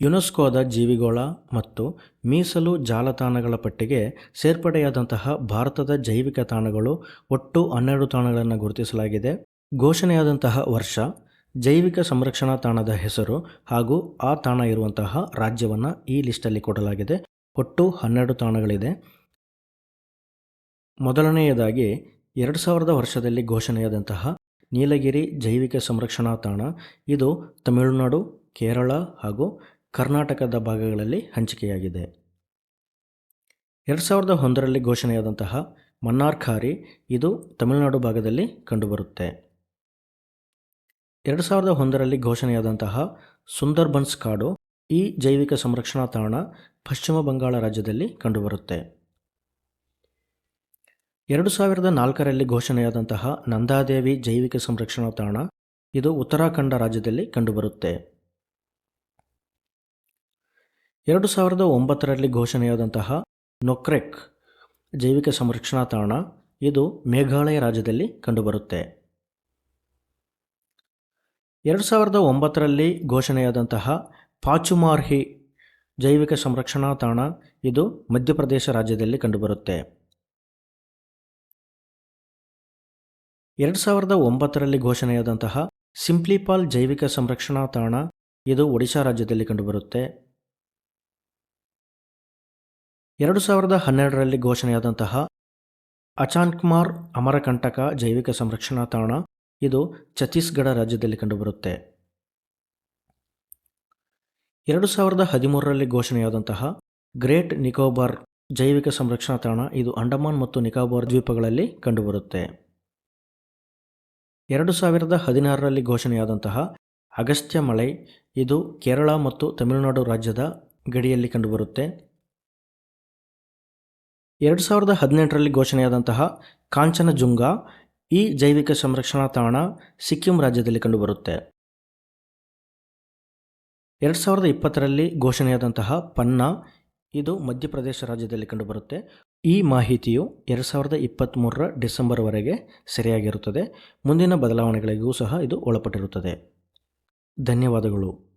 ಯುನೆಸ್ಕೋದ ಜೀವಿಗೋಳ ಮತ್ತು ಮೀಸಲು ಜಾಲತಾಣಗಳ ಪಟ್ಟಿಗೆ ಸೇರ್ಪಡೆಯಾದಂತಹ ಭಾರತದ ಜೈವಿಕ ತಾಣಗಳು ಒಟ್ಟು ಹನ್ನೆರಡು ತಾಣಗಳನ್ನು ಗುರುತಿಸಲಾಗಿದೆ. ಘೋಷಣೆಯಾದಂತಹ ವರ್ಷ ಜೈವಿಕ ಸಂರಕ್ಷಣಾ ತಾಣದ ಹೆಸರು ಹಾಗೂ ಆ ತಾಣ ಇರುವಂತಹ ರಾಜ್ಯವನ್ನು ಈ ಲಿಸ್ಟಲ್ಲಿ ಕೊಡಲಾಗಿದೆ. ಒಟ್ಟು ಹನ್ನೆರಡು ತಾಣಗಳಿದೆ. ಮೊದಲನೆಯದಾಗಿ ಎರಡು ಸಾವಿರದ ವರ್ಷದಲ್ಲಿ ಘೋಷಣೆಯಾದಂತಹ ನೀಲಗಿರಿ ಜೈವಿಕ ಸಂರಕ್ಷಣಾ ತಾಣ. ಇದು ತಮಿಳುನಾಡು, ಕೇರಳ ಹಾಗೂ ಕರ್ನಾಟಕದ ಭಾಗಗಳಲ್ಲಿ ಹಂಚಿಕೆಯಾಗಿದೆ. ಎರಡು ಸಾವಿರದ ಒಂದರಲ್ಲಿ ಘೋಷಣೆಯಾದಂತಹ ಮನ್ನಾರ್ಖಾರಿ ಇದು ತಮಿಳುನಾಡು ಭಾಗದಲ್ಲಿ ಕಂಡುಬರುತ್ತೆ. ಎರಡು ಸಾವಿರದ ಒಂದರಲ್ಲಿ ಘೋಷಣೆಯಾದಂತಹ ಸುಂದರ್ಬನ್ಸ್ ಕಾಡು ಈ ಜೈವಿಕ ಸಂರಕ್ಷಣಾ ತಾಣ ಪಶ್ಚಿಮ ಬಂಗಾಳ ರಾಜ್ಯದಲ್ಲಿ ಕಂಡುಬರುತ್ತೆ. ಎರಡು ಸಾವಿರದ ನಾಲ್ಕರಲ್ಲಿ ಘೋಷಣೆಯಾದಂತಹ ನಂದಾದೇವಿ ಜೈವಿಕ ಸಂರಕ್ಷಣಾ ತಾಣ ಇದು ಉತ್ತರಾಖಂಡ ರಾಜ್ಯದಲ್ಲಿ ಕಂಡುಬರುತ್ತೆ. ಎರಡು ಸಾವಿರದ ಒಂಬತ್ತರಲ್ಲಿ ಘೋಷಣೆಯಾದಂತಹ ನೊಕ್ರೆಕ್ ಜೈವಿಕ ಸಂರಕ್ಷಣಾ ತಾಣ ಇದು ಮೇಘಾಲಯ ರಾಜ್ಯದಲ್ಲಿ ಕಂಡುಬರುತ್ತೆ. ಎರಡು ಸಾವಿರದ ಒಂಬತ್ತರಲ್ಲಿ ಘೋಷಣೆಯಾದಂತಹ ಪಾಚುಮಾರ್ಹಿ ಜೈವಿಕ ಸಂರಕ್ಷಣಾ ತಾಣ ಇದು ಮಧ್ಯಪ್ರದೇಶ ರಾಜ್ಯದಲ್ಲಿ ಕಂಡುಬರುತ್ತೆ. ಎರಡು ಸಾವಿರದ ಒಂಬತ್ತರಲ್ಲಿ ಘೋಷಣೆಯಾದಂತಹ ಸಿಂಪ್ಲಿಪಾಲ್ ಜೈವಿಕ ಸಂರಕ್ಷಣಾ ತಾಣ ಇದು ಒಡಿಶಾ ರಾಜ್ಯದಲ್ಲಿ ಕಂಡುಬರುತ್ತೆ. ಎರಡು ಸಾವಿರದ ಹನ್ನೆರಡರಲ್ಲಿ ಘೋಷಣೆಯಾದಂತಹ ಅಚಾನ್ಕುಮಾರ್ ಅಮರಕಂಟಕ ಜೈವಿಕ ಸಂರಕ್ಷಣಾ ತಾಣ ಇದು ಛತ್ತೀಸ್ಗಢ ರಾಜ್ಯದಲ್ಲಿ ಕಂಡುಬರುತ್ತೆ. ಎರಡು ಸಾವಿರದ ಹದಿಮೂರರಲ್ಲಿ ಘೋಷಣೆಯಾದಂತಹ ಗ್ರೇಟ್ ನಿಕೋಬಾರ್ ಜೈವಿಕ ಸಂರಕ್ಷಣಾ ತಾಣ ಇದು ಅಂಡಮಾನ್ ಮತ್ತು ನಿಕೋಬಾರ್ ದ್ವೀಪಗಳಲ್ಲಿ ಕಂಡುಬರುತ್ತೆ. ಎರಡು ಸಾವಿರದ ಹದಿನಾರರಲ್ಲಿ ಘೋಷಣೆಯಾದಂತಹ ಅಗಸ್ತ್ಯ ಮಳೆ ಇದು ಕೇರಳ ಮತ್ತು ತಮಿಳುನಾಡು ರಾಜ್ಯದ ಗಡಿಯಲ್ಲಿ ಕಂಡುಬರುತ್ತೆ. ಎರಡು ಸಾವಿರದ ಹದಿನೆಂಟರಲ್ಲಿ ಘೋಷಣೆಯಾದಂತಹ ಕಾಂಚನಜುಂಗ ಈ ಜೈವಿಕ ಸಂರಕ್ಷಣಾ ತಾಣ ಸಿಕ್ಕಿಂ ರಾಜ್ಯದಲ್ಲಿ ಕಂಡುಬರುತ್ತೆ. ಎರಡು ಸಾವಿರದ ಇಪ್ಪತ್ತರಲ್ಲಿ ಘೋಷಣೆಯಾದಂತಹ ಪನ್ನ ಇದು ಮಧ್ಯಪ್ರದೇಶ ರಾಜ್ಯದಲ್ಲಿ ಕಂಡುಬರುತ್ತೆ. ಈ ಮಾಹಿತಿಯು ಎರಡು ಸಾವಿರದ ಇಪ್ಪತ್ತ್ಮೂರರ ಡಿಸೆಂಬರ್ವರೆಗೆ ಸರಿಯಾಗಿರುತ್ತದೆ. ಮುಂದಿನ ಬದಲಾವಣೆಗಳಿಗೂ ಸಹ ಇದು ಒಳಪಟ್ಟಿರುತ್ತದೆ. ಧನ್ಯವಾದಗಳು.